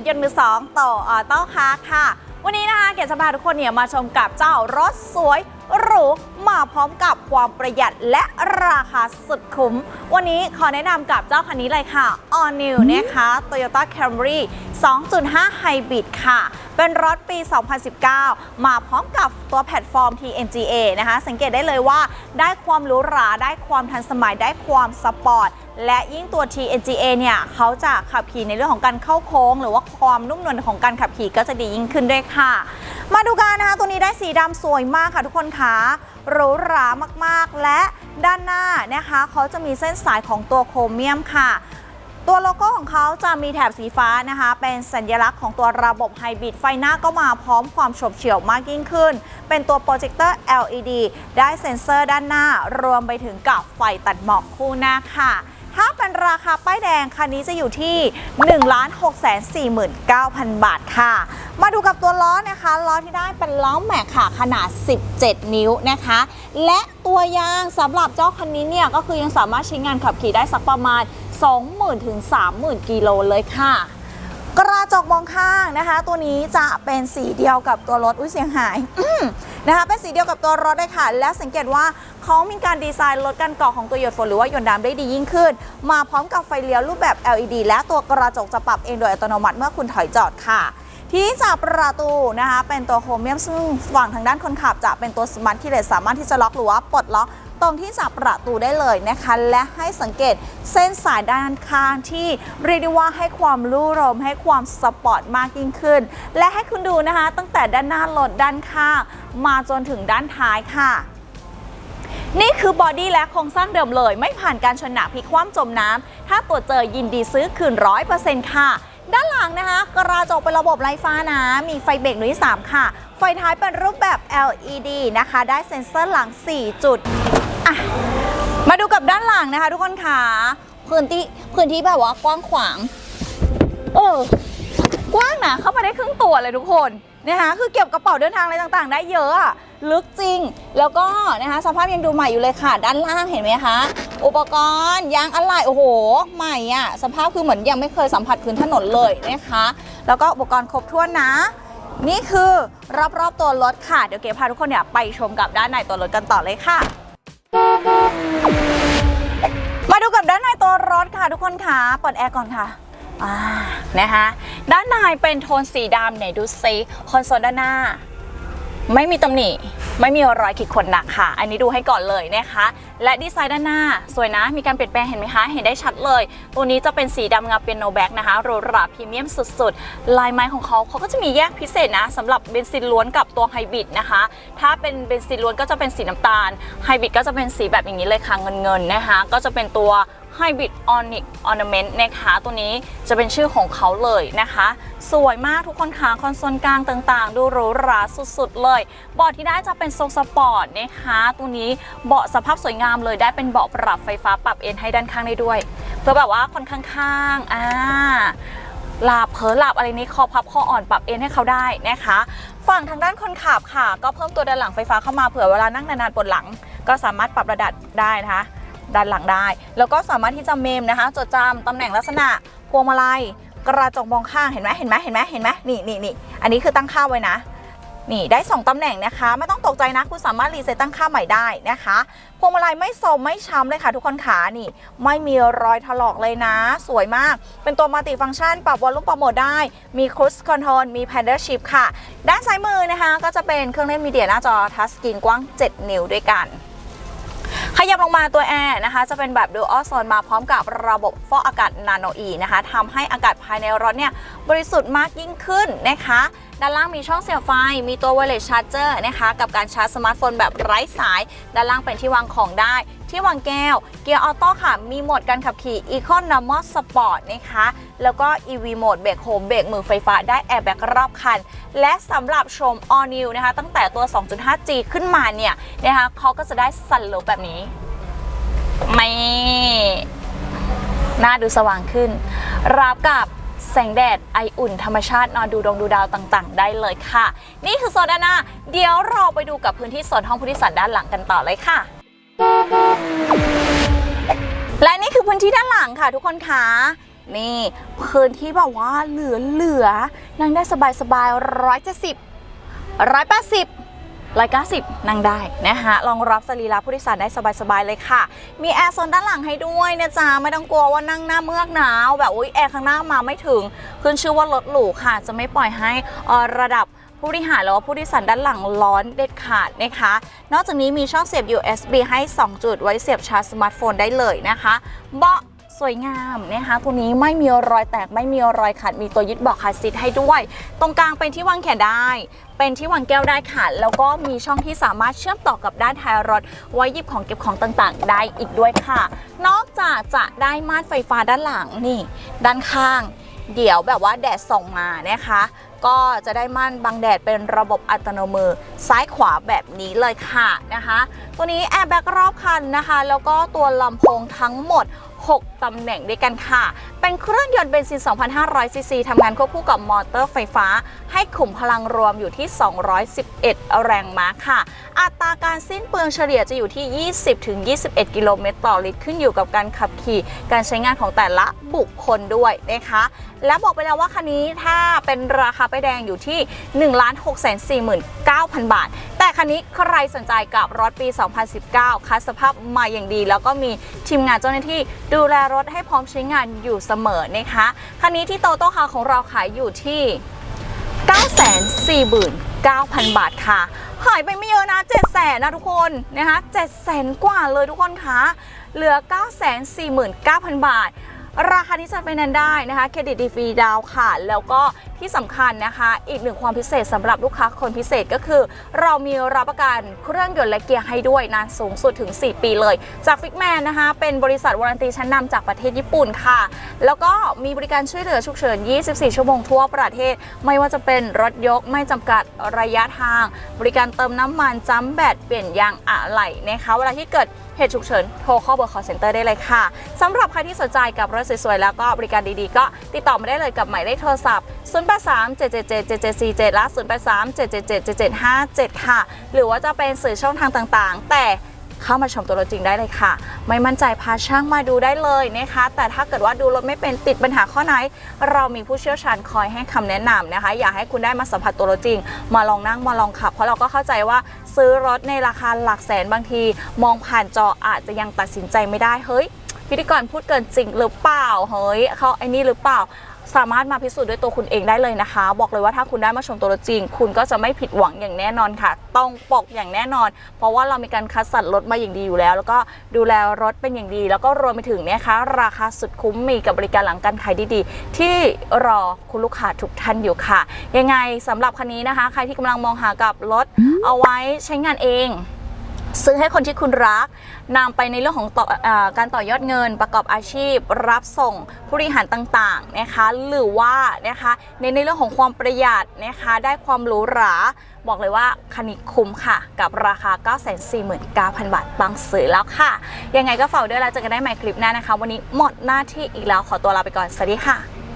ถยนต์มือสองต่อออโต้คาร์ค่ะ วันนี้นะคะเกตจะพาทุกคนเนี่ยมาชมกับเจ้ารถสวยหรูมาพร้อมกับความประหยัดและราคาสุดคุ้ม วันนี้ขอแนะนำกับเจ้าคันนี้เลยค่ะ All New นะคะ Toyota Camry 2.5 Hybrid ค่ะ เป็นรถปี 2019 มาพร้อมกับตัวแพลตฟอร์ม TNGA นะคะ สังเกตได้เลยว่าได้ความหรูหรา ได้ความทันสมัย ได้ความสปอร์ต และยิ่งตัว TNGA เนี่ยเขาจะขับขี่ในเรื่องของการเข้าโค้ง หรือว่าความนุ่มนวลของการขับขี่ก็จะดียิ่งขึ้นด้วยค่ะ มาดูกันนะคะ ตัวนี้ได้สีดำสวยมากค่ะทุกคนคะหรูหรามากๆ และด้านหน้านะคะเขาจะมีเส้นสายของตัวโครเมียมค่ะตัวโลโก้ของเขาจะมีแถบสีฟ้านะคะ เป็นสัญลักษณ์ของตัวระบบไฮบริดไฟหน้าก็มาพร้อมความโฉบเฉี่ยวมากยิ่งขึ้น เป็นตัวโปรเจคเตอร์ LED ได้เซ็นเซอร์ด้านหน้า รวมไปถึงกับไฟตัดหมอกคู่หน้าค่ะ ถ้าเป็นราคาป้ายแดงคันนี้จะอยู่ที่ 1 6 4 9 0 0 0 บาทค่ะ มาดูกับตัวล้อนะคะล้อที่ได้เป็นล้อแม็กค่ะขนาด 17 นิ้วนะคะ และตัวยางสำหรับเจ้าคันนี้เนี่ยก็คือยังสามารถใช้งานขับขี่ได้สักประมาณ 20,000ถึง30,000 กิโลเลยค่ะกระจกมองข้างนะคะ ตัวนี้จะเป็นสีเดียวกับตัวรถอุ้ยเสียงหายนะคะเป็นสีเดียวกับตัวรถเลยค่ะ และสังเกตว่า เขามีการดีไซน์ลดการเกาะของตัวหยดฝนหรือว่าหยดน้ำได้ดียิ่งขึ้น มาพร้อมกับไฟเลี้ยวรูปแบบ LED และตัวกระจกจะปรับเองโดยอัตโนมัติเมื่อคุณถอยจอดค่ะที่จับประตูนะคะเป็นตัวโครเมียมซึ่งฝั่งทางด้านคนขับจะเป็นตัวสมาร์ทคีย์เลสสามารถที่จะล็อกหรือว่าปลดล็อกตรงที่จับประตูได้เลยนะคะ และให้สังเกตเส้นสายด้านข้างที่เรียกได้ว่าให้ความรู่รมให้ความสปอร์ตมากยิ่งขึ้น และให้คุณดูนะคะ ตั้งแต่ด้านหน้ารถด้านข้างมาจนถึงด้านท้ายค่ะ นี่คือบอดี้และโครงสร้างเดิมเลย ไม่ผ่านการชนหนักพลิกคว่ำจมน้ำ ถ้าตรวจเจอยินดีซื้อคืนร้อยเปอร์เซ็นต์ค่ะ ด้านหลังนะคะ กระจกเป็นระบบไร้ฟ้านะ มีไฟเบรกหนุ่ย3ค่ะ ไฟท้ายเป็นรูปแบบ LED นะคะ ได้เซ็นเซอร์หลัง 4 จุด มาดูกับด้านหลังนะคะ ทุกคนค่ะพื้นที่พื้นที่แบบว่ากว้างขวาง เออกว้างนะเข้ามาได้ครึ่งตัวเลยทุกคน นะคะคือเก็บกระเป๋าเดินทางอะไรต่างๆ ได้เยอะอะลึกจริง แล้วก็นะคะสภาพยังดูใหม่อยู่เลยค่ะ ด้านล่างเห็นไหมคะอุปกรณ์ยางอะไหล่โอ้โห ใหม่อะสภาพคือเหมือนยังไม่เคยสัมผัสพื้นถนนเลยนะคะ แล้วก็อุปกรณ์ครบถ้วนนะ นี่คือรอบๆตัวรถค่ะ เดี๋ยวเก๋พาทุกคนเนี่ยไปชมกับด้านในตัวรถกันต่อเลยค่ะมาดูกับด้านในตัวรถค่ะทุกคนค่ะเปิดแอร์ก่อนค่ะ อ่านะคะด้านในเป็นโทนสีดำไหนดูซิคอนโซลด้านหน้า ไม่มีตำหนิไม่มีรอยขีดข่วนหนักค่ะ อันนี้ดูให้ก่อนเลยนะคะ และดีไซน์ด้านหน้า สวยนะ มีการเปลี่ยนแปลงเห็นไหมคะ เห็นได้ชัดเลย ตัวนี้จะเป็นสีดำเงาเป็นโนแบ็กนะคะหรูหราพรีเมียมสุดๆ ลายไม้ของเขาเขาก็จะมีแยกพิเศษนะสำหรับเบนซินล้วนกับตัวไฮบริดนะคะ ถ้าเป็นเบนซินล้วนก็จะเป็นสีน้ำตาล ไฮบริดก็จะเป็นสีแบบอย่างนี้เลยค่ะเงินๆนะคะ ก็จะเป็นตัว Hybrid Onyx Ornament นะคะ ตัวนี้จะเป็นชื่อของเขาเลยนะคะ สวยมากทุกคนค่ะคอนโซลกลางต่างๆ ดูหรูหราสุดๆเลย เบาะที่ได้จะเป็นทรงสปอร์ตนะคะ ตัวนี้เบาะสภาพสวยงามเลยได้เป็นเบาะปรับไฟฟ้าปรับเอนให้ด้านข้างได้ด้วย เพื่อแบบว่าคนข้างๆอ่าหลับเผลอหลับอะไรนี้คอพับคออ่อนปรับเอนให้เขาได้นะคะ ฝั่งทางด้านคนขับค่ะ ก็เพิ่มตัวด้านหลังไฟฟ้าเข้ามาเผื่อเวลานั่งนานๆปวดหลัง ก็สามารถปรับระดับได้นะคะ ด้านหลังได้ แล้วก็สามารถที่จะเมมนะคะ จดจำตำแหน่งลักษณะพวงมาลัยกระจกมองข้างเห็นไหมเห็นไหมเห็นไหมเห็นไหมนี่นี่นี่อันนี้คือตั้งค่าไว้นะนี่ได้ 2 ตำแหน่งนะคะ ไม่ต้องตกใจนะ คุณสามารถรีเซ็ตตั้งค่าใหม่ได้นะคะพวงมาลัยไม่โทรมไม่ช้ำเลยค่ะทุกคนขานี่ ไม่มีรอยถลอกเลยนะ สวยมาก เป็นตัวมัลติฟังก์ชัน ปรับวอลลุ่มปรับโหมดได้ มีค u ู e คอนโทรลมีแพนเดอร์ชิพค่ะ ด้านซ้ายมือนะคะ ก็จะเป็นเครื่องเล่นมีเดียหน้าจอทัชสกรีนกว้าง 7 นิ้วด้วยกัน ขยับลงมาตัวแอร์นะคะ จะเป็นแบบ Dual Zone มาพร้อมกับระบบฟอกอากาศ Nano E นะคะทำให้อากาศภายในรถเนี่ยบริสุทธิ์มากยิ่งขึ้นนะคะ ด้านล่างมีช่องเสียบไฟ มีตัว Wireless Charger นะคะ กับการชาร์จสมาร์ทโฟนแบบไร้สาย ด้านล่างเป็นที่วางของได้ ที่วางแก้ว เกียร์ออโต้ค่ะ มีโหมดการขับขี่ Eco Normal Sport นะคะ แล้วก็ EV Mode เบรกโฮมเบรกมือไฟฟ้าได้แอร์แบ็กรอบคัน และสำหรับชม All New นะคะ ตั้งแต่ตัว 2.5G ขึ้นมาเนี่ยนะคะเขาก็จะได้สันลูปแบบนี้ ไม่หน้าดูสว่างขึ้น รับกับแสงแดดไออุ่นธรรมชาติ นอนดูดวงดูดาวต่าง ๆ ได้เลยค่ะ นี่คือโซนด้านหน้า เดี๋ยวเราไปดูกับพื้นที่โซนห้องผู้โดยสารด้านหลังกันต่อเลยค่ะ และนี่คือพื้นที่ด้านหลังค่ะทุกคนคะ นี่ พื้นที่แบบว่าเหลือเหลือๆนั่งได้สบายสบายร้อยเจ็ดสิบร้อยแปดสิบร้อยเก้าสิบนั่งได้นะคะรองรับสรีระผู้โดยสารได้สบายๆเลยค่ะ มีแอร์โซนด้านหลังให้ด้วยนะจ๊ะ ไม่ต้องกลัวว่านั่งหน้าเมือกหนาว แบบอุ้ยแอร์ข้างหน้ามาไม่ถึง ขึ้นชื่อว่ารถหรูค่ะ จะไม่ปล่อยให้อ่อระดับผู้บริหารหรือว่าผู้โดยสารด้านหลังร้อนเด็ดขาดนะคะ นอกจากนี้มีช่องเสียบ USB ให้ 2 จุดไว้เสียบชาร์จสมาร์ทโฟนได้เลยนะคะ เบาะ สวยงามนะคะตัวนี้ไม่มีรอยแตกไม่มีรอยขาดมีตัวยึดเบาะคาร์ซีทให้ด้วย ตรงกลางเป็นที่วางแขนได้ เป็นที่วางแก้วได้ค่ะ แล้วก็มีช่องที่สามารถเชื่อมต่อกับด้านท้ายรถ ไว้หยิบของเก็บของต่างๆ ได้อีกด้วยค่ะ นอกจากจะได้ม่านไฟฟ้าด้านหลังนี่ ด้านข้าง เดี๋ยวแบบว่าแดดส่องมานะคะก็จะได้ม่านบังแดดเป็นระบบอัตโนมือซ้ายขวาแบบนี้เลยค่ะนะคะ ตัวนี้แอร์แบ็กรอบคันนะคะ แล้วก็ตัวลำโพงทั้งหมด 6 ตำแหน่งด้วยกันค่ะ เป็นเครื่องยนต์เบนซิน 2,500 ซีซีทำงานควบคู่กับมอเตอร์ไฟฟ้า ให้ขุมพลังรวมอยู่ที่ 211 แรงม้าค่ะ อัตราการสิ้นเปลืองเฉลี่ยจะอยู่ที่ 20-21 กิโลเมตรต่อลิตร ขึ้นอยู่กับการขับขี่ การใช้งานของแต่ละบุคคลด้วยนะคะ และบอกไปแล้วว่าคันนี้ถ้าเป็นราคาป้ายแดงอยู่ที่ 1 6 4 9 0 0 0 บาท แต่คันนี้ใครสนใจกับรถปี 2019คัสสภาพมาอย่างดี แล้วก็มีทีมงานเจ้าหน้าที่ดูแลรถให้พร้อมใช้งานอยู่เสมอนะคะคันนี้ที่โตโต้คาร์ของเราขายอยู่ที่ 949,000 บาทค่ะ หายไปไม่เยอะนะ 700,000นะทุกคนนะคะ700,000กว่าเลยทุกคนคะเหลือ 949,000 บาท ราคานี้จัดไปนั้นได้นะคะเครดิตดีฟรีดาวค่ะ แล้วก็ที่สำคัญนะคะ อีกหนึ่งความพิเศษสำหรับลูกค้าคนพิเศษก็คือ เรามีรับประกันเครื่องยนต์และเกียร์ให้ด้วยนานสูงสุดถึง 4 ปีเลย จากฟิกแมนนะคะ เป็นบริษัทวารันตีชั้นนำจากประเทศญี่ปุ่นค่ะ แล้วก็มีบริการช่วยเหลือฉุกเฉิน 24 ชั่วโมงทั่วประเทศ ไม่ว่าจะเป็นรถยกไม่จำกัดระยะทาง บริการเติมน้ำมันจัมแบตเปลี่ยนยางอะไหล่นะคะ เวลาที่เกิด เหตุฉุกเฉินโทรเข้าเบอร์ call center ได้เลยค่ะสำหรับใครที่สนใจกับรถสวยๆ แล้วก็บริการดีๆ ก็ติดต่อมาได้เลยกับหมายเลขโทรศัพท์ 083 777 7747และ083 777 7757ค่ะ หรือว่าจะเป็นสื่อช่องทางต่างๆ แต่ เข้ามาชมตัวรถจริงได้เลยค่ะ ไม่มั่นใจพาช่างมาดูได้เลยนะคะ แต่ถ้าเกิดว่าดูรถไม่เป็นติดปัญหาข้อไหน เรามีผู้เชี่ยวชาญคอยให้คำแนะนำนะคะ อยากให้คุณได้มาสัมผัสตัวรถจริง มาลองนั่งมาลองขับ เพราะเราก็เข้าใจว่าซื้อรถในราคาหลักแสนบางที มองผ่านจออาจจะยังตัดสินใจไม่ได้เฮ้ยพิธีกรพูดเกินจริงหรือเปล่าเฮ้ยเขาไอ้นี่หรือเปล่า สามารถมาพิสูจน์ด้วยตัวคุณเองได้เลยนะคะ บอกเลยว่าถ้าคุณได้มาชมตัวรถจริง คุณก็จะไม่ผิดหวังอย่างแน่นอนค่ะ ต้องปกอย่างแน่นอน เพราะว่าเรามีการคัดสรรรถมาอย่างดีอยู่แล้ว แล้วก็ดูแลรถเป็นอย่างดี แล้วก็รวมไปถึงเนะคะราคาสุดคุ้มมีกับบริการหลังการขายดีๆ ที่รอคุณลูกค้าทุกท่านอยู่ค่ะ ยังไงสำหรับคันนี้นะคะ ใครที่กำลังมองหากับรถเอาไว้ใช้งานเอง ซื้อให้คนที่คุณรักนำไปในเรื่องของต่ออการต่อยอดเงิน ประกอบอาชีพ รับส่งผู้บริหารต่างๆนะคะหรือว่านะคะในในเรื่องของความประหยัดนะคะได้ความหรูหราบอกเลยว่าคันนี้คุ้มค่ะ กับราคา 949,000 บาทบางซื้อแล้วค่ะ ยังไงก็ฝากด้วยแล้วเจอกันได้ใหม่คลิปหน้านะคะ วันนี้หมดหน้าที่อีกแล้วขอตัวลาไปก่อน สวัสดีค่ะ